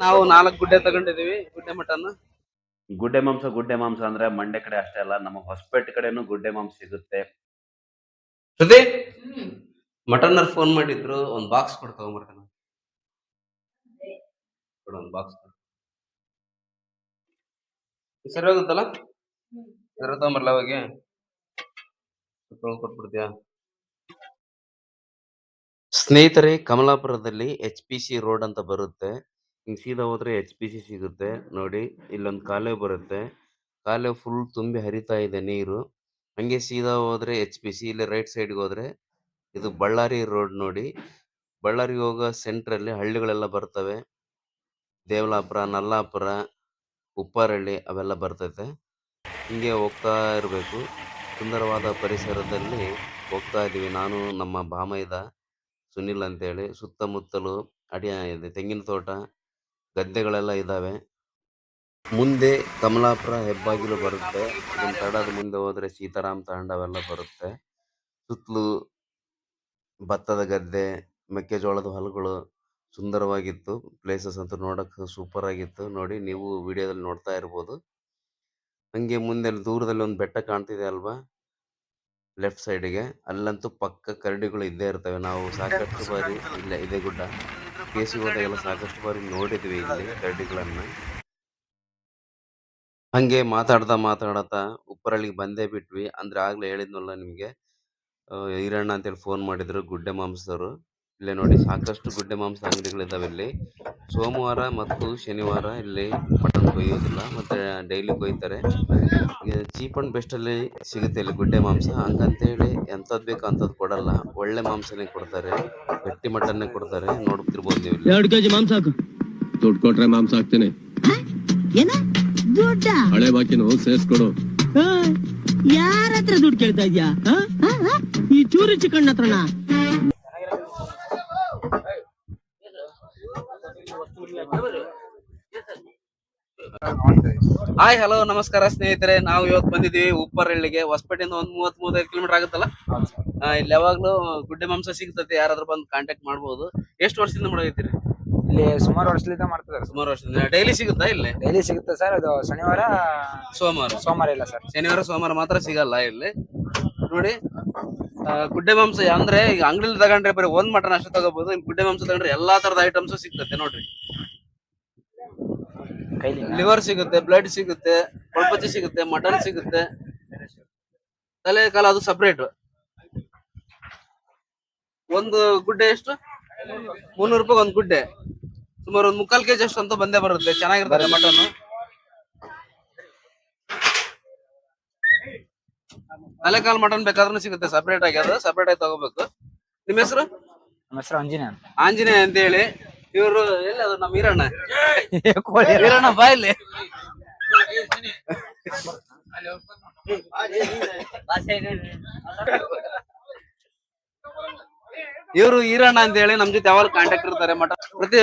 ನಾವು ನಾಲ್ಕು ಗುಡ್ಡೆ ತಗೊಂಡಿದೀವಿ ಗುಡ್ಡೆ ಮಟನ್ ಗುಡ್ಡೆ ಮಾಂಸ ಗುಡ್ಡೆ ಮಾಂಸ ಅಂದ್ರೆ ಮಂಡ್ಯ ಕಡೆ ಅಷ್ಟೇ ಅಲ್ಲ ನಮ್ಮ ಹೊಸಪೇಟೆ ಕಡೆನೂ ಗುಡ್ಡೆ ಮಾಂಸ ಸಿಗುತ್ತೆ. ಶ್ರುತಿ ಮಟನ್ ಫೋನ್ ಮಾಡಿದ್ರು ಒಂದ್ ಬಾಕ್ಸ್ ಕೊಡ್ ತಗೊಂಬರ್ತಾನ ಕೊಡು ಒಂದ್ ಬಾಕ್ಸ್ ಸರಿ ಹೋಗುತ್ತಲ್ಲ? ಸರಿ ತಗೊಂಬರ್ಲ ಅವಾಗೆ. ಕೊಟ್ಬಿಡ್ತೀಯಾ? ಸ್ನೇಹಿತರೆ ಕಮಲಾಪುರದಲ್ಲಿ ಎಚ್ ಪಿ ಸಿ ರೋಡ್ ಅಂತ ಬರುತ್ತೆ. ಸೀದಾ ಹೋದ್ರೆ ಎಚ್ ಪಿ ಸಿ ಸಿಗುತ್ತೆ. ನೋಡಿ, ಇಲ್ಲೊಂದು ಕಾಲುವೆ ಬರುತ್ತೆ. ಕಾಲುವೆ ಫುಲ್ ತುಂಬಿ ಹರಿತಾ ಇದೆ ನೀರು. ಹಂಗೆ ಸೀದಾ ಹೋದ್ರೆ ಎಚ್ ಪಿ ಸಿ, ಇಲ್ಲಿ ರೈಟ್ ಸೈಡ್ಗೆ ಹೋದ್ರೆ ಇದು ಬಳ್ಳಾರಿ ರೋಡ್ ನೋಡಿ. ಬಳ್ಳಾರಿಗೆ ಹೋಗೋ ಸೆಂಟ್ರಲ್ಲಿ ಹಳ್ಳಿಗಳೆಲ್ಲ ಬರ್ತವೆ. ದೇವಲಾಪುರ, ನಲ್ಲಾಪುರ, ಉಪ್ಪಾರಳ್ಳಿ ಅವೆಲ್ಲ ಬರ್ತೈತೆ. ಹಿಂಗೆ ಹೋಗ್ತಾ ಇರಬೇಕು. ಸುಂದರವಾದ ಪರಿಸರದಲ್ಲಿ ಹೋಗ್ತಾ ಇದ್ದೀವಿ. ನಾನು, ನಮ್ಮ ಬಾಮೈದ ಸುನಿಲ್ ಅಂತೇಳಿ. ಸುತ್ತಮುತ್ತಲು ಅಡಿಯ ಇದೆ ತೆಂಗಿನ ತೋಟ. ಗದ್ದೆಗಳೆಲ್ಲ ಇದ್ದಾವೆ. ಮುಂದೆ ಕಮಲಾಪುರ ಹೆಬ್ಬಾಗಿಲು ಬರುತ್ತೆ. ಇದನ್ನ ತಡದ ಮುಂದೆ ಹೋದ್ರೆ ಸೀತಾರಾಮ್ ತಾಂಡವೆಲ್ಲ ಬರುತ್ತೆ. ಸುತ್ತಲೂ ಭತ್ತದ ಗದ್ದೆ ಮೆಕ್ಕೆಜೋಳದ ಹೊಲಗಳು ಸುಂದರವಾಗಿತ್ತು. ಪ್ಲೇಸಸ್ ಅಂತೂ ನೋಡಕ್ಕೆ ಸೂಪರ್ ಆಗಿತ್ತು. ನೋಡಿ ನೀವು ವಿಡಿಯೋದಲ್ಲಿ ನೋಡ್ತಾ ಇರ್ಬೋದು. ಹಂಗೆ ಮುಂದೆ ದೂರದಲ್ಲಿ ಒಂದು ಬೆಟ್ಟ ಕಾಣ್ತಿದೆ ಅಲ್ವಾ? ಲೆಫ್ಟ್ ಸೈಡ್ಗೆ ಅಲ್ಲಂತೂ ಪಕ್ಕ ಕರಡಿಗಳು ಇದ್ದೇ ಇರ್ತವೆ. ನಾವು ಸಾಕಷ್ಟು ಬಾರಿ ಇಲ್ಲ ಇದೆ ಗುಡ್ಡ. ಕೇಸಿ ಹೋದಾಗೆಲ್ಲ ಸಾಕಷ್ಟು ಬಾರಿ ನೋಡಿದ್ವಿ ಇಲ್ಲಿ ದಡ್ಡಿಗಳನ್ನು. ಹಂಗೆ ಮಾತಾಡ್ತಾ ಮಾತಾಡತಾ ಉಪ್ಪರಳ್ಳಿಗೆ ಬಂದೇ ಬಿಟ್ವಿ. ಅಂದ್ರೆ ಆಗ್ಲೇ ಹೇಳಿದ್ನಲ್ಲ ನಿಮಗೆ ಈರಣ್ಣ ಅಂತೇಳಿ ಫೋನ್ ಮಾಡಿದ್ರು ಗುಡ್ಡೆ ಮಾಂಸದವರು. ಇಲ್ಲೇ ನೋಡಿ ಸಾಕಷ್ಟು ಗುಡ್ಡೆ ಮಾಂಸ ಅಂಗಡಿಗಳಿದಾವೆ ಇಲ್ಲಿ. ಸೋಮವಾರ ಮತ್ತು ಶನಿವಾರ ಇಲ್ಲಿ ಮಟನ್ ಕೊಯ್ಯೋದಿಲ್ಲ ಮತ್ತೆ ಡೈಲಿ ಕೊಯ್ತಾರೆ. ಚೀಪ್ ಅಂಡ್ ಬೆಸ್ಟ್ ಅಲ್ಲಿ ಸಿಗುತ್ತೆ ಇಲ್ಲಿ ಗುಡ್ಡೆ ಮಾಂಸ. ಹಂಗಂತೇಳಿ ಎಂಥದ್ದು ಬೇಕು ಅಂಥದ್ದು ಕೊಡಲ್ಲ. ಒಳ್ಳೆ ಮಾಂಸನೇ ಕೊಡ್ತಾರೆ ಗಟ್ಟಿ ಮಟನ್ನೇ ಕೊಡ್ತಾರೆ ನೋಡ್ತಿರ್ಬೋದು ನೀವು ಇಲ್ಲಿ. ಎರಡು ಕೆಜಿ ಮಾಂಸ ಹಾಕು. ದುಡ್ಡು ಕೊಟ್ರೆ ಮಾಂಸ ಹಾಕ್ತೇನೆ. ಹಳೆ ಬಾಕಿನು ಸೇರಿಸ್ಕೊಡು. ಯಾರ ಹತ್ರ ದುಡ್ಡು ಕೇಳ್ತಾ ಇದ್ಯಾ? ಈ ಚೂರು ಚಿಕಣ್ಣ ಹತ್ರನಾ? ಹಾಯ್ ಹಲೋ ನಮಸ್ಕಾರ ಸ್ನೇಹಿತರೆ. ನಾವು ಇವತ್ತು ಬಂದಿದ್ದೀವಿ ಉಪ್ಪರಳ್ಳಿಗೆ ಹೊಸಪೇಟೆಯಿಂದ ಒಂದ್ ಮೂವತ್ ಮೂವತ್ತೈದು ಕಿಲೋಮೀಟರ್ ಆಗುತ್ತಲ್ಲ ಇಲ್ಲಿ ಯಾವಾಗ್ಲೂ ಗುಡ್ಡೆ ಮಾಂಸ ಸಿಗ್ತದೆ. ಯಾರಾದ್ರೂ ಬಂದು ಕಾಂಟ್ಯಾಕ್ಟ್ ಮಾಡ್ಬೋದು. ಎಷ್ಟು ವರ್ಷದಿಂದ ಮಾಡಕತ್ತೀರಿ ಇಲ್ಲಿ ಸುಮಾರು ವರ್ಷದಿಂದ ಮಾಡ್ತಿದ್ದಾರೆ ಸುಮಾರು ವರ್ಷದಿಂದ. ಡೈಲಿ ಸಿಗುತ್ತಾ ಇಲ್ಲಿ? ಡೈಲಿ ಸಿಗುತ್ತೆ ಸರ್. ಅದು ಶನಿವಾರ ಸೋಮವಾರ. ಸೋಮವಾರ ಇಲ್ಲ ಸರ್. ಶನಿವಾರ ಸೋಮವಾರ ಮಾತ್ರ ಸಿಗಲ್ಲ ಇಲ್ಲಿ. ನೋಡಿ ಆ, ಗುಡ್ಡೆ ಮಾಂಸ ಅಂದ್ರೆ ಈಗ ಅಂಗಡಿಲಿ ತಗೊಂಡ್ರೆ ಬರೀ ಒಂದ್ ಮಟನ್ ಅಷ್ಟೇ ತಗೋಬಹುದು ಗುಡ್ಡೆ ಮಾಂಸ ತಗೊಂಡ್ರೆ ಎಲ್ಲಾ ತರದ ಐಟಮ್ಸ್ ಸಿಗ್ತದೆ ನೋಡ್ರಿ. ಕೈಲಿ ಲಿವರ್ ಸಿಗುತ್ತೆ ಬ್ಲಡ್ ಸಿಗುತ್ತೆ ಕೊಳಪತಿ ಸಿಗುತ್ತೆ ಮಟನ್ ಸಿಗುತ್ತೆ. ತಲೆ ಕಾಲ ಅದು ಸಪ್ರೇಟ್ ಒಂದು ಗುಡ್ಡೆ ಎಷ್ಟು? ಮುನ್ನೂರು ರೂಪಾಯಿ ಒಂದು ಗುಡ್ಡೆ. ಸುಮಾರು ಒಂದು ಮುಕ್ಕಾಲ್ ಕೆಜಿ ಅಷ್ಟು ಅಂತ ಬಂದೇ ಬರುತ್ತೆ. ಚೆನ್ನಾಗಿರ್ತಾರೆ ಮಟನ್ ತಲೆ ಕಾಲ್ ಮಟನ್ ಬೇಕಾದ್ರೂ ಸಿಗುತ್ತೆ. ಸಪ್ರೇಟ್ ಆಗಿ ಅದು ಸಪ್ರೇಟ್ ಆಗಿ ತಗೋಬೇಕು. ನಿಮ್ಮ ಹೆಸರು? ನಮ್ಮ ಹೆಸರು ಆಂಜನೇಯ ಆಂಜನೇಯ ಅಂತ ಹೇಳಿ ಇವರು ಎಲ್ಲಿ ಅದು ನಮ್ಮ ಈರಣ್ಣ? ಕೋಳಿ. ಈರಣ್ಣ ಬಾಯಲ್ಲಿ ಇವರು ಈರಣ್ಣ ಅಂತ ಹೇಳಿ ನಮ್ ಜೊತೆ ಯಾವಾಗ ಕಾಂಟ್ಯಾಕ್ಟ್ ಇರ್ತಾರೆ. ಮಠ ಪ್ರತಿ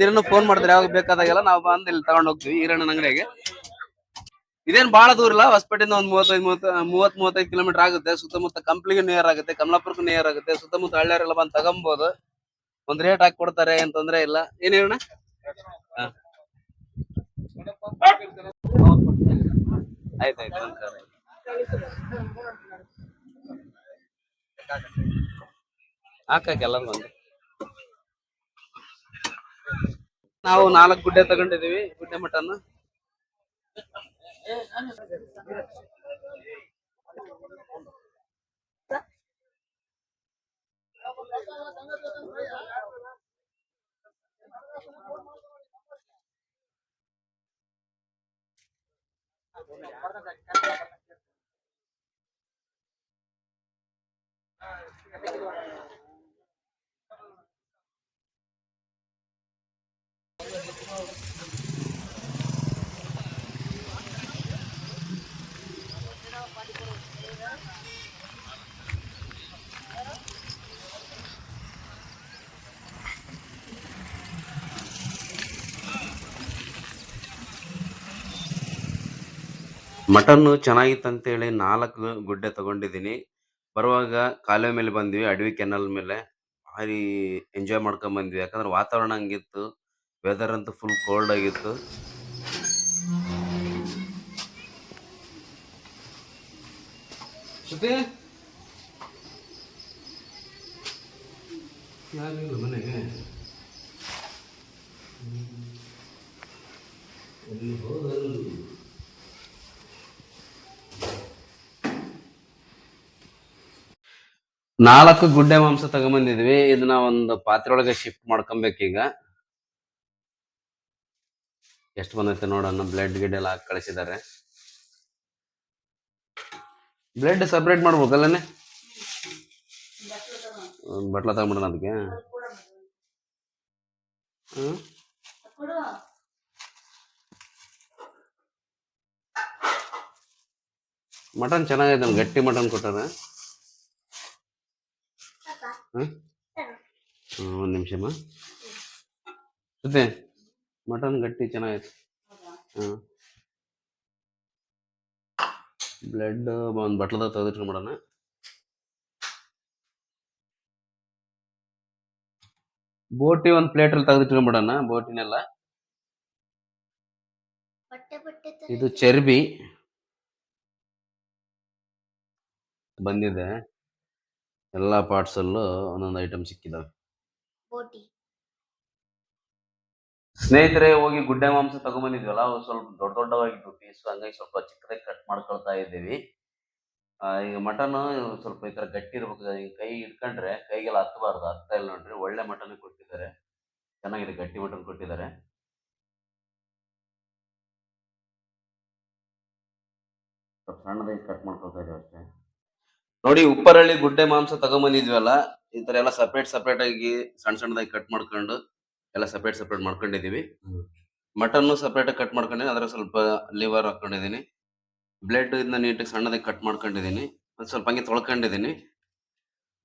ದಿನನೂ ಫೋನ್ ಮಾಡ್ತಾರೆ. ಯಾವಾಗ ಬೇಕಾದಾಗೆಲ್ಲ ನಾವು ಬಂದು ಇಲ್ಲಿ ತಗೊಂಡ್ ಹೋಗ್ತೀವಿ ಈರಣ್ಣನ ಅಂಗಡಿಗೆ. ಇದೇನ್ ಬಹಳ ದೂರ ಇಲ್ಲ ಹೊಸಪೇಟೆಯಿಂದ ಒಂದ್ ಮೂವತ್ತೈದು ಮೂವತ್ತ ಮೂವತ್ ಮೂವತ್ತೈದು ಕಿಲೋಮೀಟರ್ ಆಗುತ್ತೆ. ಸುತ್ತಮುತ್ತ ಕಂಪ್ಲಿಗೆ ನಿಯರ್ ಆಗುತ್ತೆ ಕಮಲಾಪುರಕ್ಕೂ ನಿಯರ್ ಆಗುತ್ತೆ. ಸುತ್ತಮುತ್ತ ಹಳ್ಳಿಯರೆಲ್ಲ ಬಂದು ತಗೊಂಬೋದು. ಒಂದ್ ರೇಟ್ ಹಾಕಿ ಕೊಡ್ತಾರೆ ಏನ್ ತೊಂದ್ರೆ ಇಲ್ಲ. ಏನ್ ಹೇಳಣ್ಣ? ಹಾ. ಆಯ್ತಾಯ್ತು, ನಮಸ್ಕಾರ. ಹಾಕಕ್ಕೆ ಎಲ್ಲರೂ ಬಂದು. ನಾವು ನಾಲ್ಕು ಗುಡ್ಡೆ ತಗೊಂಡಿದೀವಿ ಗುಡ್ಡೆ ಮಟನ್ Gracias. ಮಟನ್ ಚೆನ್ನಾಗಿತ್ತಂತೇಳಿ ನಾಲ್ಕು ಗುಡ್ಡೆ ತಗೊಂಡಿದ್ದೀನಿ. ಬರುವಾಗ ಕಾಲುವೆ ಮೇಲೆ ಬಂದ್ವಿ, ಅಡವಿ ಕೆನಲ್ ಮೇಲೆ. ಭಾರಿ ಎಂಜಾಯ್ ಮಾಡ್ಕೊಂಡ್ ಬಂದ್ವಿ. ಯಾಕಂದ್ರೆ ವಾತಾವರಣ ಹಂಗಿತ್ತು ವೆದರ್ ಅಂತೂ ಫುಲ್ ಕೋಲ್ಡ್ ಆಗಿತ್ತು. ಮನೆಗೆ? ಎಲ್ಲಿ ನಾಲ್ಕು ಗುಡ್ಡೆ ಮಾಂಸ ತಗೊಂಬಂದಿದ್ವಿ. ಇದನ್ನ ಒಂದು ಪಾತ್ರೆ ಒಳಗೆ ಶಿಫ್ಟ್ ಮಾಡ್ಕೊಬೇಕೀಗ. ಎಷ್ಟು ಬಂದೈತೆ ನೋಡೋಣ ಬ್ಲಡ್ ಗಿಡ್ ಎಲ್ಲ ಹಾಕಿ ಕಳಿಸಿದ್ದಾರೆ ಬ್ಲಡ್ ಸಪ್ರೇಟ್ ಮಾಡ್ಬೇಕಲ್ಲನೆ ಒಂದು ಬಟ್ಲ ತಗೊಂಬಿಡೋಣ ಅದಕ್ಕೆ. ಮಟನ್ ಚೆನ್ನಾಗೈತೆ, ಗಟ್ಟಿ ಮಟನ್ ಕೊಟ್ಟಾರ. ಒಂದು ನಿಮಿಷಮ್ಮ ಜೊತೆ ಮಟನ್ ಗಟ್ಟಿ ಚೆನ್ನಾಗೈತೆ. ಹಾಂ ಬ್ಲಡ್ ಒಂದು ಬಟ್ಲದಾಗ ತೆಗೆದಿಟ್ಕೊಂಬಿಡೋಣ ಬೋಟಿ ಒಂದು ಪ್ಲೇಟಲ್ಲಿ ತೆಗೆದಿಟ್ಕೊಂಬಿಡೋಣ ಬೋಟಿನೆಲ್ಲ. ಇದು ಚರ್ಬಿ. ಬಂದಿದೆ. ಎಲ್ಲ ಪಾರ್ಟ್ಸಲ್ಲೂ ಒಂದೊಂದು ಐಟಮ್ ಸಿಕ್ಕಿದಾವೆ. ಬೋಟಿ. ಸ್ನೇಹಿತರೆ ಹೋಗಿ ಗುಡ್ಡೆ ಮಾಂಸ ತಗೊಂಬಂದಿದ್ವಲ್ಲ ಅವು ಸ್ವಲ್ಪ ದೊಡ್ಡ ದೊಡ್ಡವಾಗಿತ್ತು ಪೀಸ್. ಹಂಗಾಗಿ ಸ್ವಲ್ಪ ಚಿಕ್ಕದಾಗಿ ಕಟ್ ಮಾಡ್ಕೊಳ್ತಾ ಇದ್ದೀವಿ. ಆ, ಈಗ ಮಟನ್ ಸ್ವಲ್ಪ ಈ ತರ ಗಟ್ಟಿ ಇರ್ಬೇಕು. ಈಗ ಕೈ ಇಟ್ಕೊಂಡ್ರೆ ಕೈಗೆಲ್ಲ ಹತ್ತಬಾರ್ದು ಹತ್ತಾ ಇಲ್ಲ ನೋಡ್ರಿ. ಒಳ್ಳೆ ಮಟನ್ ಕೊಟ್ಟಿದ್ದಾರೆ. ಚೆನ್ನಾಗಿದೆ ಗಟ್ಟಿ ಮಟನ್ ಕೊಟ್ಟಿದ್ದಾರೆ. ಸ್ವಲ್ಪ ಸಣ್ಣದಾಗಿ ಕಟ್ ಮಾಡ್ಕೊಳ್ತಾ ಇದ್ದೀವಿ ಅಷ್ಟೇ. ನೋಡಿ, ಉಪ್ಪರಳ್ಳಿ ಗುಡ್ಡೆ ಮಾಂಸ ತಗೊಂಬಂದಿದ್ವಲ್ಲ, ಈ ತರ ಎಲ್ಲ ಸಪ್ರೇಟ್ ಸಪ್ರೇಟ್ ಆಗಿ ಸಣ್ಣ ಸಣ್ಣದಾಗಿ ಕಟ್ ಮಾಡ್ಕೊಂಡು, ಎಲ್ಲ ಸಪ್ರೇಟ್ ಸಪ್ರೇಟ್ ಮಾಡ್ಕೊಂಡಿದೀವಿ ಮಟನ್ ಸಪ್ರೇಟ್ ಆಗಿ ಕಟ್ ಮಾಡ್ಕೊಂಡಿದ್ದೀನಿ ಅದ್ರ ಸ್ವಲ್ಪ ಲಿವರ್ ಹಾಕೊಂಡಿದ್ದೀನಿ. ಬ್ಲಡ್ ಇಂದ ನೀಟಾಗಿ ಸಣ್ಣದಾಗಿ ಕಟ್ ಮಾಡ್ಕೊಂಡಿದ್ದೀನಿ ಮತ್ತೆ ಸ್ವಲ್ಪ ಹಂಗೆ ತೊಳ್ಕೊಂಡಿದೀನಿ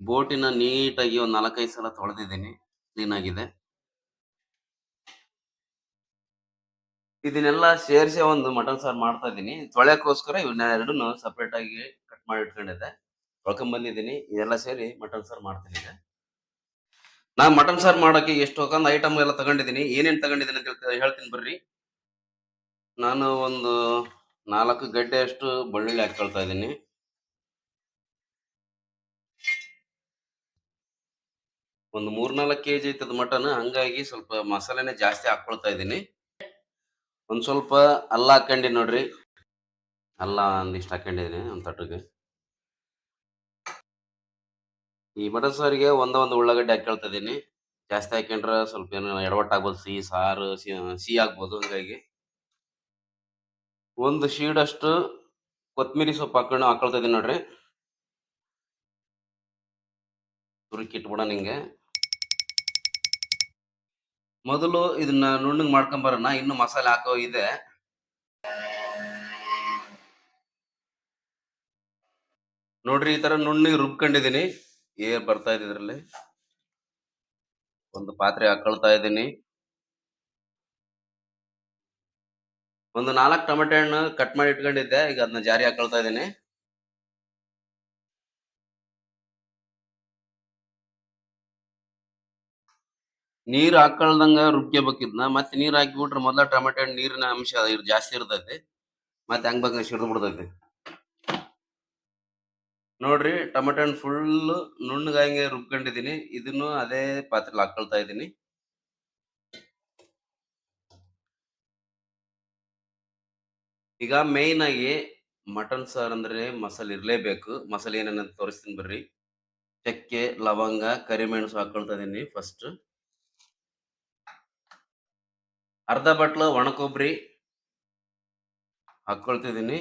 ಬೋಟಿನ ನೀಟಾಗಿ ಒಂದು ನಾಲ್ಕೈದು ಸಲ ತೊಳೆದಿದ್ದೀನಿ ಕ್ಲೀನ್ ಆಗಿದೆ ಇದನ್ನೆಲ್ಲ ಸೇರಿಸಿ ಒಂದು ಮಟನ್ ಸಾರು ಮಾಡ್ತಾ ಇದ್ದೀನಿ. ತೊಳೆಯಕ್ಕೋಸ್ಕರ ಇವನ್ನೆರಡನ್ನು ಸಪ್ರೇಟ್ ಆಗಿ ಕಟ್ ಮಾಡಿ ಇಟ್ಕೊಂಡಿದ್ದೆ. ಬಂದಿದ್ದೀನಿ. ಇದೆಲ್ಲ ಸೇರಿ ಮಟನ್ ಸಾರು ಮಾಡ್ತೀನಿ ಈಗ. ನಾ ಮಟನ್ ಸಾರು ಮಾಡೋಕ್ಕೆ ಎಷ್ಟು ಹೋಗಂದ್ ಐಟಮ್ ಎಲ್ಲ ತಗೊಂಡಿದ್ದೀನಿ. ಏನೇನು ತಗೊಂಡಿದ್ದೀನಿ ಅಂತ ಹೇಳ್ತ- ಹೇಳ್ತೀನಿ ಬರ್ರಿ. ನಾನು ಒಂದು ನಾಲ್ಕು ಗಡ್ಡೆ ಅಷ್ಟು ಬೆಳ್ಳುಳ್ಳಿ ಹಾಕೊಳ್ತಾ ಇದ್ದೀನಿ. ಒಂದು ಮೂರ್ನಾಲ್ಕು ಕೆ ಜಿ ಐತದ ಮಟನ್ ಹಂಗಾಗಿ ಸ್ವಲ್ಪ ಮಸಾಲೆನೆ ಜಾಸ್ತಿ ಹಾಕೊಳ್ತಾ ಇದ್ದೀನಿ. ಒಂದ್ ಸ್ವಲ್ಪ ಅಲ್ಲ ಹಾಕೊಂಡಿ ನೋಡ್ರಿ. ಅಲ್ಲ ಒಂದಿಷ್ಟು ಹಾಕೊಂಡಿದ್ದೀನಿ ಒಂದು ತಟ್ಟಿಗೆ. ಈ ಮಟನ್ ಸಾರಿಗೆ ಒಂದ ಒಂದು ಉಳ್ಳಾಗಡ್ಡೆ ಹಾಕೊಳ್ತಾ ಇದೀನಿ ಜಾಸ್ತಿ ಹಾಕೊಂಡ್ರೆ ಸ್ವಲ್ಪ ಏನೋ ಎಡವಟ್ಟಾಗ್ಬೋದು. ಸಿಹಿ, ಸಾರು, ಸಿಹಿ ಆಗ್ಬೋದು ಹಂಗಾಗಿ. ಒಂದು ಶೀಡಷ್ಟು ಕೊತ್ತಂಬರಿ ಸೊಪ್ಪು ಹಾಕೊಂಡು ಹಾಕೊಳ್ತಾ ಇದೀನಿ ನೋಡ್ರಿ. ತುರುಕಿಟ್ಬಿಡ ನಿಂಗೆ. ಮೊದಲು ಇದನ್ನ ನುಣ್ಣಗೆ ಮಾಡ್ಕೊಂಬರೋಣ ಇನ್ನು ಮಸಾಲೆ ಹಾಕೋ ಇದೆ. ನೋಡ್ರಿ ಈ ತರ ನುಣ್ಣಗೆ ರುಬ್ಕೊಂಡಿದೀನಿ ಏರ್ ಬರ್ತಾ ಇದೆ ಇದ್ರಲ್ಲಿ. ಒಂದು ಪಾತ್ರೆ ಹಾಕೊಳ್ತಾ ಇದ್ದೀನಿ. ಒಂದು ನಾಲ್ಕು ಟೊಮೆಟೊ ಹಣ್ಣು ಕಟ್ ಮಾಡಿ ಇಟ್ಕೊಂಡಿದ್ದೆ, ಈಗ ಅದನ್ನ ಜಾರಿ ಹಾಕೊಳ್ತಾ ಇದ್ದೀನಿ. ನೀರ್ ಹಾಕೊಳ್ದಂಗ ರುಬ್ಕೋಬೇಕಿದ್ನ ಮತ್ತೆ ನೀರ್ ಹಾಕಿಬಿಟ್ರೆ ಮೊದಲ ಟೊಮೆಟೊ ಹಣ್ಣು ನೀರಿನ ಅಂಶ ಜಾಸ್ತಿ ಇರ್ತೈತಿ. ಮತ್ತೆ ಹೆಂಗ್ ಬಗ್ಗೆ ಸಿಡ್ದು ಬಿಡ್ತೈತಿ. ನೋಡ್ರಿ ಟೊಮೆಟೊ ಹಣ್ಣು ಫುಲ್ ನುಣ್ಣಗಾಂಗೆ ರುಬ್ಕೊಂಡಿದೀನಿ ಇದನ್ನು ಅದೇ ಪಾತ್ರೆಲಿ ಹಾಕೊಳ್ತಾ ಇದ್ದೀನಿ. ಈಗ ಮೇಯ್ನ್ ಆಗಿ ಮಟನ್ ಸಾರ್ ಅಂದ್ರೆ ಮಸಾಲೆ ಇರಲೇಬೇಕು. ಮಸಾಲೆ ಏನನ್ನ ತೋರಿಸ್ತೀನಿ ಬರ್ರಿ. ಚಕ್ಕೆ, ಲವಂಗ, ಕರಿಮೆಣಸು ಹಾಕೊಳ್ತಾ ಇದೀನಿ ಫಸ್ಟ್ ಅರ್ಧ ಬಟ್ಲು ಒಣ ಕೊಬ್ಬರಿ ಹಾಕೊಳ್ತಿದ್ದೀನಿ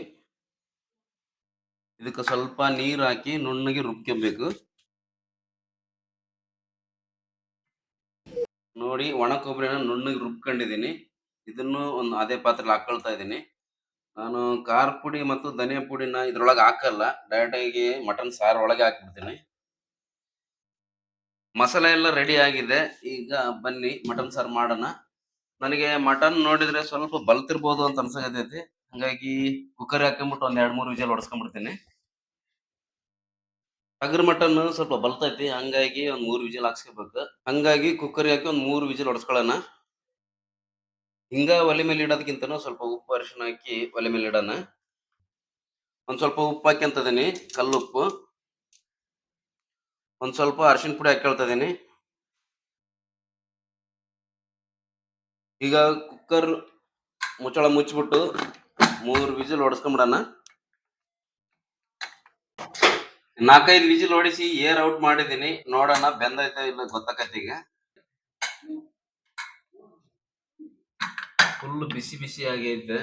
ಇದಕ್ಕೆ ಸ್ವಲ್ಪ ನೀರು ಹಾಕಿ ನುಣ್ಣಗೆ ರುಬ್ಕೊಬೇಕು. ನೋಡಿ, ಒಣ ಕೊಬ್ಬರಿನ ನುಣ್ಣಗೆ ರುಬ್ಕೊಂಡಿದ್ದೀನಿ. ಇದನ್ನು ಒಂದು ಅದೇ ಪಾತ್ರೆಲಿ ಹಾಕೊಳ್ತಾ ಇದ್ದೀನಿ. ನಾನು ಖಾರ ಪುಡಿ ಮತ್ತು ಧನಿಯಾ ಪುಡಿನ ಇದ್ರೊಳಗೆ ಹಾಕಲ್ಲ ಡೈರೆಕ್ಟಾಗಿ ಮಟನ್ ಸಾರು ಒಳಗೆ ಹಾಕ್ಬಿಡ್ತೀನಿ. ಮಸಾಲೆ ಎಲ್ಲ ರೆಡಿ ಆಗಿದೆ. ಈಗ ಬನ್ನಿ ಮಟನ್ ಸಾರು ಮಾಡೋಣ. ನನಗೆ ಮಟನ್ ನೋಡಿದ್ರೆ ಸ್ವಲ್ಪ ಬಲ್ತಿರ್ಬೋದು ಅಂತ ಅನ್ಸಕತೈತಿ ಹಂಗಾಗಿ ಕುಕ್ಕರ್ ಹಾಕೊಂಡ್ಬಿಟ್ಟು ಒಂದ್ ಎರಡ್ ಮೂರು ವಿಜಲ್ ಹೊಡ್ಸ್ಕೊಂಡ್ಬಿಡ್ತೀನಿ. ಟಗರ್ ಮಟನ್ ಸ್ವಲ್ಪ ಬಲ್ತೈತಿ, ಹಂಗಾಗಿ ಒಂದ್ ಮೂರ್ ವಿಜಲ್ ಹಾಕ್ಸ್ಕೋಬೇಕು. ಹಂಗಾಗಿ ಕುಕ್ಕರ್ ಹಾಕಿ ಒಂದ್ ಮೂರ್ ವಿಜಲ್ ಹೊಡ್ಸ್ಕೊಳ್ಳೋಣ. ಹಿಂಗ ಒಲೆ ಮೇಲೆ ಇಡೋದಕ್ಕಿಂತನೂ ಸ್ವಲ್ಪ ಉಪ್ಪು ಅರಿಶಿನ ಹಾಕಿ ಒಲೆ ಮೇಲೆ ಇಡೋಣ. ಒಂದ್ ಸ್ವಲ್ಪ ಉಪ್ಪು ಹಾಕ್ಯಂತದೀನಿ ಕಲ್ಲುಪ್ಪು. ಒಂದ್ ಸ್ವಲ್ಪ ಅರಿಶಿನ ಪುಡಿ ಹಾಕೊಳ್ತದೀನಿ ಈಗ ಕುಕ್ಕರ್ ಮುಚ್ಚಳ ಮುಚ್ಚಿಬಿಟ್ಟು ಮೂರು ವಿಜಿಲ್ ಹೊಡೆಸ್ಕೊಂಬಿಡಣ. ನಾಲ್ಕೈದು ವಿಜಿಲ್ ಹೊಡಿಸಿ ಏರ್ ಔಟ್ ಮಾಡಿದ್ದೀನಿ. ನೋಡೋಣ, ಬೆಂದೈತ ಇಲ್ಲ ಗೊತ್ತಾಕೈತಿ ಈಗ ಫುಲ್ ಬಿಸಿ ಬಿಸಿ ಆಗೈತೆ.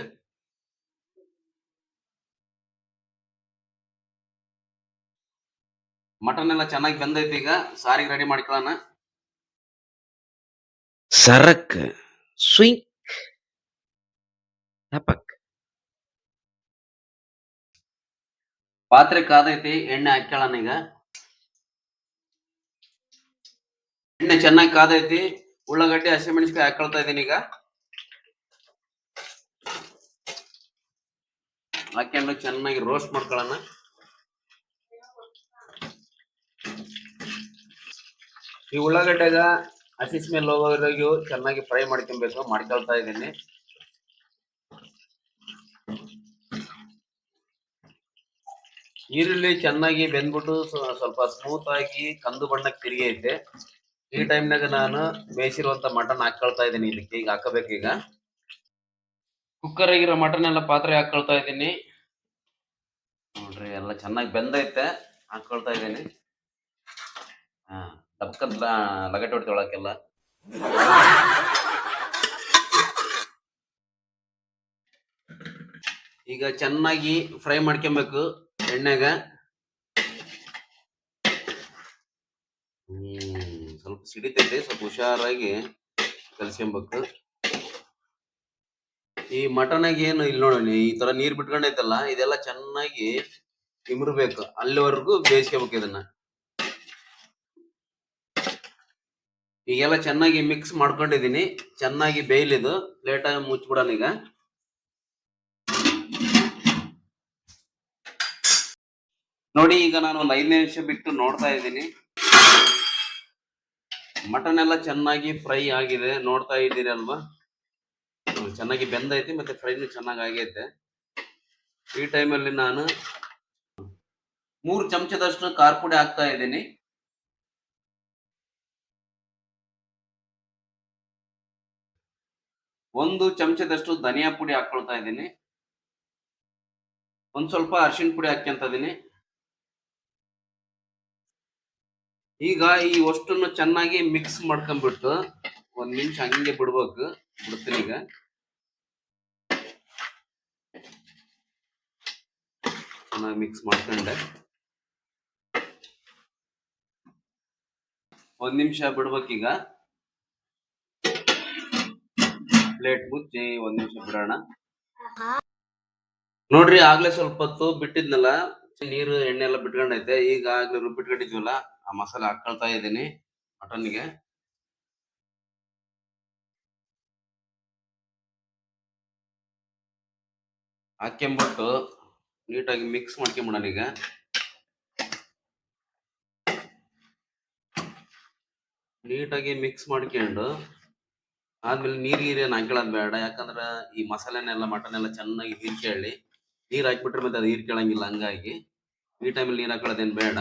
ಮಟನ್ ಎಲ್ಲ ಚೆನ್ನಾಗಿ ಬೆಂದೈತಿ ಈಗ. ಸಾರಿಗೆ ರೆಡಿ ಮಾಡ್ಕೊಳ್ಳೋಣ ಸರಕ್. ಸ್ವಿಂಕ್. ಟಪಕ್ ಪಾತ್ರೆ ಕಾದೈತಿ, ಎಣ್ಣೆ ಹಾಕ್ಕೊಳ್ಳೋಣ ಈಗ. ಎಣ್ಣೆ ಚೆನ್ನಾಗಿ ಕಾದೈತಿ, ಉಳ್ಳಾಗಡ್ಡೆ ಹಸಿಮೆಣಸಿಕಾಯಿ ಹಾಕೊಳ್ತಾ ಇದೀನಿ ಈಗ. ಹಾಕೊಂಡು ಚೆನ್ನಾಗಿ ರೋಸ್ಟ್ ಮಾಡ್ಕೊಳ್ಳೋಣ ಈ ಉಳ್ಳಾಗಡ್ಡೆಗ ಹಸಿ ಸ್ಮೆಲ್ ಹೋಗೋದ್ರಾಗ ಚೆನ್ನಾಗಿ ಫ್ರೈ ಮಾಡ್ಕೊಬೇಕು, ಮಾಡ್ಕೊಳ್ತಾ ಇದ್ದೀನಿ. ಈರುಳ್ಳಿ ಚೆನ್ನಾಗಿ ಬೆಂದ್ಬಿಟ್ಟು ಸ್ವ- ಸ್ವಲ್ಪ ಸ್ಮೂತ್ ಆಗಿ ಕಂದು ಬಣ್ಣಕ್ಕೆ ತಿರುಗಿ ಐತೆ. ಈ ಟೈಮ್ನಾಗ ನಾನು ಬೇಯಿಸಿರುವಂತ ಮಟನ್ ಹಾಕೊಳ್ತಾ ಇದ್ದೀನಿ ಇದಕ್ಕೆ ಈಗ ಹಾಕಬೇಕು ಈಗ. ಕುಕ್ಕರ್ ಆಗಿರೋ ಮಟನ್ ಎಲ್ಲ ಪಾತ್ರೆ ಹಾಕೊಳ್ತಾ ಇದ್ದೀನಿ. ನೋಡ್ರಿ, ಎಲ್ಲ ಚೆನ್ನಾಗಿ ಬೆಂದೈತೆ. ಹಾಕೊಳ್ತಾ ಇದ್ದೀನಿ. ಹಾ ಡಬ್ಕದ್ ಲಗಟ್ ಹೊಡ್ತೊಳಕ್ಕೆಲ್ಲ ಈಗ ಚೆನ್ನಾಗಿ ಫ್ರೈ ಮಾಡ್ಕೊಬೇಕು. ಎಣ್ಣೆಗ. ಹ್ಮ್, ಸ್ವಲ್ಪ ಸಿಡಿತೈತೆ, ಸ್ವಲ್ಪ ಹುಷಾರಾಗಿ ಕಲ್ಸ್ಕೊಬೇಕು. ಈ ಮಟನಾಗ ಏನು ಇಲ್ಲಿ ನೋಡೋಣ ಈ ತರ ನೀರ್ ಬಿಟ್ಕೊಂಡೈತಲ್ಲ, ಇದೆಲ್ಲ ಚೆನ್ನಾಗಿ ಇಮ್ರಬೇಕು ಅಲ್ಲಿವರೆಗೂ ಬೇಯಿಸ್ಕೋಬೇಕು ಇದನ್ನ. ಈಗೆಲ್ಲ ಚೆನ್ನಾಗಿ ಮಿಕ್ಸ್ ಮಾಡ್ಕೊಂಡಿದೀನಿ ಚೆನ್ನಾಗಿ ಬೇಯ್ಲಿದು ಪ್ಲೇಟ್ ಮುಚ್ಬಿಡೋಣ ಈಗ. ನೋಡಿ ಈಗ ನಾನು ಒಂದು ಐದನೇ ನಿಮಿಷ ಬಿಟ್ಟು ನೋಡ್ತಾ ಇದ್ದೀನಿ. ಮಟನ್ ಎಲ್ಲ ಚೆನ್ನಾಗಿ ಫ್ರೈ ಆಗಿದೆ. ನೋಡ್ತಾ ಇದ್ದೀರಿ ಅಲ್ವಾ? ಹ್ಮ್, ಚೆನ್ನಾಗಿ ಬೆಂದೈತಿ ಮತ್ತೆ ಫ್ರೈನು ಚೆನ್ನಾಗಿ ಆಗೈತೆ. ಈ ಟೈಮಲ್ಲಿ ನಾನು ಮೂರು ಚಮಚದಷ್ಟು ಖಾರ ಪುಡಿ ಹಾಕ್ತಾ ಇದ್ದೀನಿ. ಒಂದು ಚಮಚದಷ್ಟು ಧನಿಯಾ ಪುಡಿ ಹಾಕೊಳ್ತಾ ಇದ್ದೀನಿ. ಒಂದ್ ಸ್ವಲ್ಪ ಅರಿಶಿನ ಪುಡಿ ಹಾಕ್ಯಂತ ಇದೀನಿ ಈಗ ಈ ವಸ್ತುನ ಚೆನ್ನಾಗಿ ಮಿಕ್ಸ್ ಮಾಡ್ಕೊಂಡ್ಬಿಟ್ಟು ಒಂದ್ ನಿಮಿಷ ಹಂಗೆ ಬಿಡ್ಬೇಕು. ಬಿಡ್ತೀನಿ ಈಗ. ಚೆನ್ನಾಗಿ ಮಿಕ್ಸ್ ಮಾಡ್ಕೊಂಡೆ. ಒಂದ್ ನಿಮಿಷ ಬಿಡ್ಬೇಕೀಗ ಪ್ಲೇಟ್ ಮುಚ್ಚಿ ಒಂದ್ ನಿಮಿಷ ಬಿಡೋಣ. ನೋಡ್ರಿ, ಆಗ್ಲೇ ಸ್ವಲ್ಪ ಹೊತ್ತು ಬಿಟ್ಟಿದ್ನಲ್ಲ. ನೀರು, ಎಣ್ಣೆ ಎಲ್ಲ ಬಿಟ್ಕೊಂಡೈತೆ. ಈಗ ಆಗ್ಲೇ ರುಬ್ಬಿಟ್ಕೊಂಡಿದ್ವಲ್ಲ. ಆ ಮಸಾಲೆ ಹಾಕೊಳ್ತಾ ಇದ್ದೀನಿ ಮಟನ್ಗೆ ಹಾಕೊಂಬಿಟ್ಟು ನೀಟಾಗಿ ಮಿಕ್ಸ್ ಮಾಡ್ಕೊಂಬಿಡೋಣ ಈಗ. ನೀಟಾಗಿ ಮಿಕ್ಸ್ ಮಾಡ್ಕೊಂಡು ಆದ್ಮೇಲೆ ನೀರು ಗೀರೇನು ಹಾಕೊಳ್ಳೋದು ಬೇಡ ಯಾಕಂದ್ರೆ ಈ ಮಸಾಲೆನೆಲ್ಲ ಮಟನ್ ಎಲ್ಲ ಚೆನ್ನಾಗಿ ಹೀರ್ಕೊಳ್ಳಿ ನೀರು ಹಾಕ್ಬಿಟ್ರೆ ಮತ್ತೆ ಅದು ಹೀರ್ಕೊಳ್ಳಂಗಿಲ್ಲ ಹಂಗಾಗಿ. ಈ ಟೈಮಲ್ಲಿ ನೀರು ಹಾಕೊಳ್ಳೋದೇನು ಬೇಡ.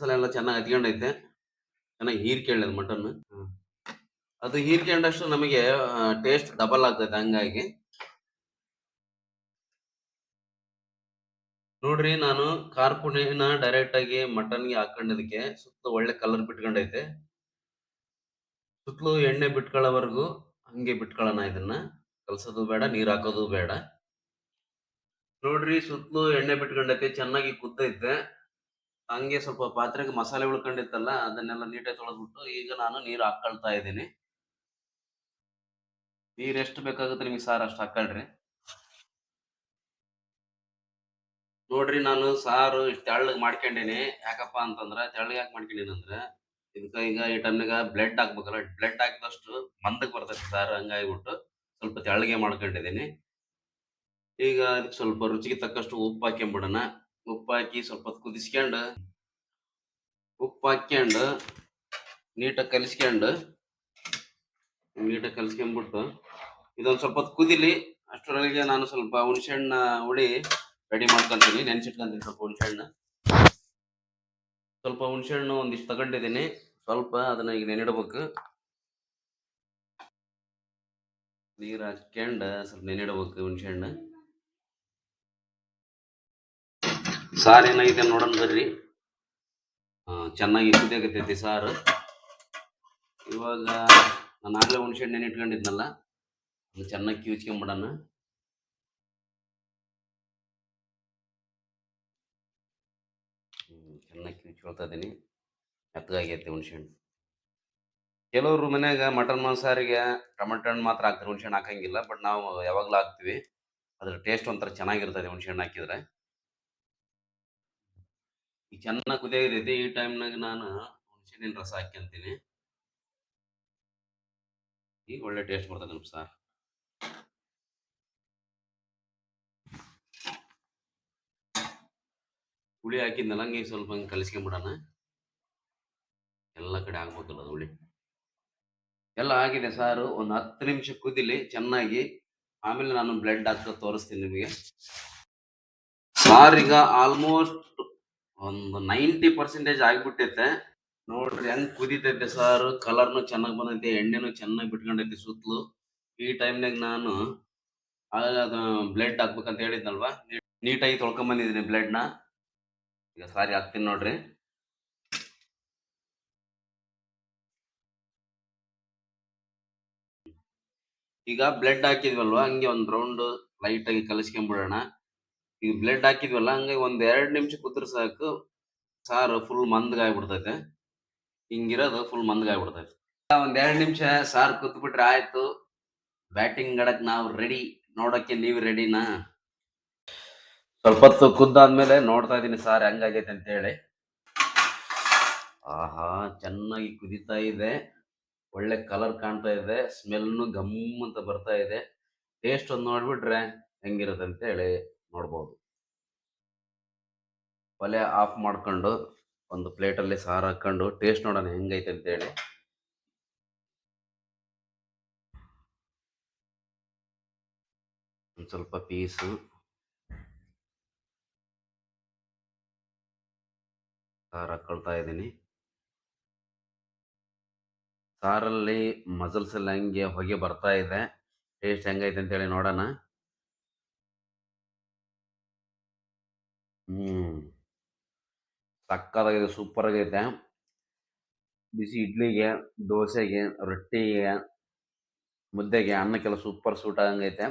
ಮಸಾಲೆ ಎಲ್ಲ ಚೆನ್ನಾಗಿ ಹತ್ಕೊಂಡೈತೆ. ಚೆನ್ನಾಗಿ ಹೀರ್ಕೊಳ್ಳಿ ಮಟನ್. ಅದು ಹೀರ್ಕೊಂಡಷ್ಟು ನಮಗೆ ಟೇಸ್ಟ್ ಡಬಲ್ ಆಗ್ತೈತೆ ಹಂಗಾಗಿ. ನೋಡ್ರಿ ನಾನು ಖಾರ ಡೈರೆಕ್ಟ್ ಆಗಿ ಮಟನ್ಗೆ ಹಾಕೊಂಡಿದ್ದಕ್ಕೆ ಸುತ್ತ ಒಳ್ಳೆ ಕಲರ್ ಬಿಟ್ಕೊಂಡೈತೆ. ಸುತ್ತಲೂ ಎಣ್ಣೆ ಬಿಟ್ಕೊಳ್ಳೋವರೆಗೂ ಹಂಗೆ ಬಿಟ್ಕೊಳ್ಳೋಣ ಇದನ್ನ. ಕಲ್ಸೋದು ಬೇಡ ನೀರ್ ಹಾಕೋದು ಬೇಡ. ನೋಡ್ರಿ ಸುತ್ತಲೂ ಎಣ್ಣೆ ಬಿಟ್ಕೊಂಡೈತೆ ಚೆನ್ನಾಗಿ ಕುದ್ದೈತೆ. ಹಂಗೆ ಸ್ವಲ್ಪ ಪಾತ್ರೆಗೆ ಮಸಾಲೆ ಉಳ್ಕೊಂಡಿತ್ತಲ್ಲ, ಅದನ್ನೆಲ್ಲ ನೀಟಾಗಿ ತೊಳೆದ್ಬಿಟ್ಟು ಈಗ ನಾನು ನೀರು ಹಾಕೊಳ್ತಾ ಇದ್ದೀನಿ. ನೀರು ಎಷ್ಟು ಬೇಕಾಗುತ್ತೆ ನಿಮಗೆ ಸಾರು ಅಷ್ಟು ಹಾಕೊಳ್ರಿ. ನೋಡ್ರಿ ನಾನು ಸಾರು ಇಷ್ಟು ತೆಳ್ಳಗೆ ಮಾಡ್ಕೊಂಡೀನಿ. ಯಾಕಪ್ಪ ಅಂತಂದ್ರೆ, ತೆಳ್ಳಗೆ ಯಾಕೆ ಮಾಡ್ಕೊಂಡೀನಿ ಅಂದ್ರೆ, ಇದಕ್ಕೆ ಈಗ ಈ ಟೈಮ್ನಾಗ ಬ್ಲಡ್ ಹಾಕ್ಬೇಕಲ್ಲ, ಬ್ಲಡ್ ಹಾಕಿದಷ್ಟು ಮಂದಕ್ಕೆ ಬರ್ತೈತಿ ಸಾರು, ಹಂಗಾಗಿಬಿಟ್ಟು ಸ್ವಲ್ಪ ತೆಳ್ಳಗೆ ಮಾಡ್ಕೊಂಡಿದ್ದೀನಿ ಈಗ ಅದಕ್ಕೆ ಸ್ವಲ್ಪ ರುಚಿಗೆ ತಕ್ಕಷ್ಟು ಉಪ್ಪು ಹಾಕ್ಕೊಂಬಿಡೋಣ ಉಪ್ಪು ಹಾಕಿ ಸ್ವಲ್ಪ ಹೊತ್ತು ಕುದಿಸ್ಕೊಂಡು ಉಪ್ಪು ಹಾಕ್ಕೊಂಡು ನೀಟಾಗಿ ಕಲಿಸ್ಕೊಂಡು ನೀಟಾಗಿ ಕಲಿಸ್ಕೊಂಡ್ಬಿಟ್ಟು ಇದೊಂದು ಸ್ವಲ್ಪ ಹೊತ್ತು ಕುದಿಲಿ, ಅಷ್ಟರೊಳಗೆ ನಾನು ಸ್ವಲ್ಪ ಹುಣಸೆಹಣ್ಣ ಹುಳಿ ರೆಡಿ ಮಾಡ್ಕೊಂತೀನಿ, ನೆನ್ಸಿಟ್ಕೊಂತೀನಿ ಸ್ವಲ್ಪ ಹುಣಸೆಹಣ್ಣು. ಸ್ವಲ್ಪ ಹುಣಸೆಹಣ್ಣು ಒಂದಿಷ್ಟು ತಗೊಂಡಿದ್ದೀನಿ, ಸ್ವಲ್ಪ ಅದನ್ನ ಈಗ ನೆನಿಡ್ಬೇಕು. ನೀರು ಹಾಕ್ಯಂಡು ಸ್ವಲ್ಪ ನೆನಿಡ್ಬೇಕು ಹುಣಸೆಹಣ್ಣು. ಸಾರು ಏನಾಗಿದೆ ನೋಡೋಣ ಬರ್ರಿ. ಚೆನ್ನಾಗಿ ಕುದಿಯಾಗತ್ತೈತಿ ಸಾರು. ಇವಾಗ ನಾನು ಆಗಲೇ ಹುಣಸೆಹಣ್ಣು ನೆನೆ ಇಟ್ಕೊಂಡಿದ್ನಲ್ಲ, ಅದು ಚೆನ್ನಾಗಿ ಕಿವಿಚ್ಕೊಂಬಿಡೋಣ. ಚೆನ್ನಾಗಿ ಕಿವಿಚ್ಕೊಳ್ತಾ ಇದ್ದೀನಿ. ಮೆತ್ತಗಾಗೈತೆ ಹುಣಸೆಹಣ್ಣು ಕೆಲವರು ಮನ್ಯಾಗ ಮಟನ್ ಮಾಂಸಾರಿಗೆ ಟೊಮೆಟೊ ಹಣ್ಣು ಮಾತ್ರ ಹಾಕ್ತಾರೆ ಹುಣಸೆಹಣ್ಣು ಹಾಕಂಗಿಲ್ಲ, ಬಟ್ ನಾವು ಯಾವಾಗಲೂ ಹಾಕ್ತೀವಿ. ಅದ್ರ ಟೇಸ್ಟ್ ಒಂಥರ ಚೆನ್ನಾಗಿರ್ತದೆ ಹುಣಸೆಹಣ್ಣು ಹಾಕಿದ್ರೆ. ಈಗ ಚೆನ್ನಾಗಿ ಕುದಿಯಾಗಿದೆ ಈ ಟೈಮ್ನಾಗ ನಾನು ಹುಣಸಿನ ರಸ ಹಾಕ್ಯಂತೀನಿ. ಈಗ ಒಳ್ಳೆ ಟೇಸ್ಟ್ ಬರ್ತದೆ ನಮ್ಮ ಸಾರ್. ಹುಳಿ ಹಾಕಿದ್ನಲ್ಲ ಹಂಗೆ ಸ್ವಲ್ಪ ಹಂಗೆ ಕಲಿಸ್ಕೊಂಬಿಡೋಣ. ಎಲ್ಲ ಕಡೆ ಆಗ್ಬೋದಲ್ಲ ಅದು ಹುಳಿ. ಎಲ್ಲ ಆಗಿದೆ ಸಾರು, ಒಂದು ಹತ್ತು ನಿಮಿಷ ಕುದಿಲಿ ಚೆನ್ನಾಗಿ. ಆಮೇಲೆ ನಾನು ಬ್ಲೆಡ್ ಹಾಕಿ ತೋರಿಸ್ತೀನಿ ನಿಮಗೆ. ಸಾರಿಗ ಆಲ್ಮೋಸ್ಟ್ ಒಂದು ನೈಂಟಿ ಪರ್ಸೆಂಟೇಜ್ ಆಗ್ಬಿಟ್ಟೈತೆ. ನೋಡ್ರಿ ಹೆಂಗ್ ಕುದಿತೈತೆ ಸಾರು ಕಲರ್ನು ಚೆನ್ನಾಗಿ ಬಂದೈತೆ, ಎಣ್ಣೆನು ಚೆನ್ನಾಗಿ ಬಿಟ್ಕೊಂಡೈತಿ ಸುತ್ತಲು. ಈ ಟೈಮ್ನಾಗ ನಾನು ಅದು ಬ್ಲಡ್ ಹಾಕ್ಬೇಕಂತ ಹೇಳಿದ್ನಲ್ವಾ? ನೀಟಾಗಿ ತೊಳ್ಕೊಂಬಂದಿದ್ದೀನಿ ಬ್ಲಡ್ನ ಈಗ ಸಾರಿ ಹಾಕ್ತೀನಿ ನೋಡ್ರಿ. ಈಗ ಬ್ಲಡ್ ಹಾಕಿದ್ವಲ್ವಾ? ಹಂಗೆ ಒಂದು ರೌಂಡ್ ಲೈಟಾಗಿ ಕಲಿಸ್ಕೊಂಬಿಡೋಣ. ಈಗ ಬ್ಲಡ್ ಹಾಕಿದ್ವಲ್ಲ ಹಂಗ ಒಂದ್ ಎರಡ್ ನಿಮಿಷ ಕುದ್ರ ಸಾಕು. ಸಾರು ಫುಲ್ ಮಂದಗಾಗ್ಬಿಡ್ತೈತೆ. ಹಿಂಗಿರೋದು ಫುಲ್ ಮಂದಗಾಗ್ಬಿಡ್ತೈತೆ. ಒಂದ್ ಎರಡ್ ನಿಮಿಷ ಸಾರು ಕುತ್ಬಿಟ್ರೆ ಆಯ್ತು. ಬ್ಯಾಟಿಂಗ್ ಆಡಕ್ ನಾವು ರೆಡಿ ನೋಡಕ್ಕೆ ನೀವು ರೆಡಿನಾ ಸ್ವಲ್ಪ ಹೊತ್ತು ಕುದ್ದಾದ್ಮೇಲೆ ನೋಡ್ತಾ ಇದೀನಿ ಸಾರ್ ಹೆಂಗಾಗೈತೆ ಅಂತ ಹೇಳಿ ಆಹಾ, ಚೆನ್ನಾಗಿ ಕುದಿತಾ ಇದೆ. ಒಳ್ಳೆ ಕಲರ್ ಕಾಣ್ತಾ ಇದೆ. ಸ್ಮೆಲ್ನು ಗಮ್ ಅಂತ ಬರ್ತಾ ಇದೆ. ಟೇಸ್ಟ್ ಒಂದು ನೋಡ್ಬಿಟ್ರೆ ಹೆಂಗಿರುತ್ತೆ ಅಂತ ಹೇಳಿ ನೋಡ್ಬೋದು. ಒಲೆ ಆಫ್ ಮಾಡ್ಕೊಂಡು ಒಂದು ಪ್ಲೇಟಲ್ಲಿ ಸಾರು ಹಾಕೊಂಡು ಟೇಸ್ಟ್ ನೋಡೋಣ ಹೆಂಗೈತೆ ಅಂತೇಳಿ. ಒಂದು ಸ್ವಲ್ಪ ಪೀಸು. ಸಾರು ಹಾಕೊಳ್ತಾ ಇದ್ದೀನಿ. ಸಾರಲ್ಲಿ ಮಸಲ್ಸ್ ಎಲ್ಲ ಹಂಗೆ ಹೊಗೆ ಬರ್ತಾ ಇದೆ. ಟೇಸ್ಟ್ ಹೆಂಗೈತೆ ಅಂತೇಳಿ ನೋಡೋಣ. ಹ್ಮ್. ಸಕ್ಕತ್ತಾಗಿದೆ ಸೂಪರ್ ಆಗೈತೆ ಬಿಸಿ ಇಡ್ಲಿಗೆ, ದೋಸೆಗೆ, ರೊಟ್ಟಿಗೆ, ಮುದ್ದೆಗೆ, ಅನ್ನಕ್ಕೆಲ್ಲ ಸೂಪರ್ ಸೂಟ್ ಆಗಂಗೈತೆ.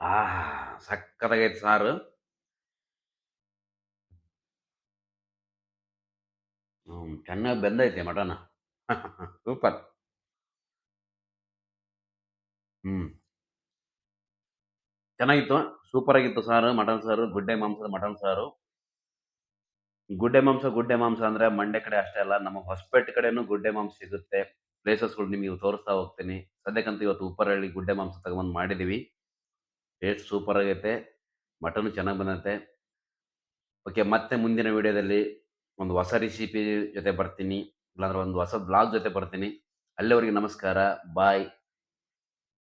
ಆ ಸಕ್ಕತ್ತಾಗೈತೆ ಸಾರು. ಹ್ಞೂ ಚೆನ್ನಾಗಿ ಬೆಂದೈತೆ ಮಟನ್. ಸೂಪರ್. ಹ್ಮ್. ಚೆನ್ನಾಗಿತ್ತು. ಸೂಪರ್ ಆಗಿತ್ತು ಸಾರು, ಮಟನ್ ಸಾರು, ಗುಡ್ಡೆ ಮಾಂಸದ ಮಟನ್ ಸಾರು. ಗುಡ್ಡೆ ಮಾಂಸ ಗುಡ್ಡೆ ಮಾಂಸ ಅಂದ್ರೆ ಮಂಡ್ಯ ಕಡೆ ಅಷ್ಟೇ ಅಲ್ಲ, ನಮ್ಮ ಹೊಸಪೇಟೆ ಕಡೆನೂ ಗುಡ್ಡೆ ಮಾಂಸ ಸಿಗುತ್ತೆ. ಪ್ಲೇಸಸ್ಗಳು ನಿಮಗೆ ತೋರಿಸ್ತಾ ಹೋಗ್ತೀನಿ. ಸದ್ಯಕ್ಕಂತೂ ಇವತ್ತು ಉಪ್ಪರಹಳ್ಳಿ ಗುಡ್ಡೆ ಮಾಂಸ ತಗೊಂಬಂದು ಮಾಡಿದ್ದೀವಿ ಟೇಸ್ಟ್ ಸೂಪರ್ ಆಗೈತೆ. ಮಟನ್ ಚೆನ್ನಾಗಿ ಬಂದೈತೆ. ಓಕೆ, ಮತ್ತೆ ಮುಂದಿನ ವಿಡಿಯೋದಲ್ಲಿ ಒಂದು ಹೊಸ ರೆಸಿಪಿ ಜೊತೆ ಬರ್ತೀನಿ. ಇಲ್ಲಾಂದ್ರೆ ಒಂದು ಹೊಸ ಬ್ಲಾಗ್ ಜೊತೆ ಬರ್ತೀನಿ. ಅಲ್ಲಿವರೆಗೆ ನಮಸ್ಕಾರ. ಬಾಯ್.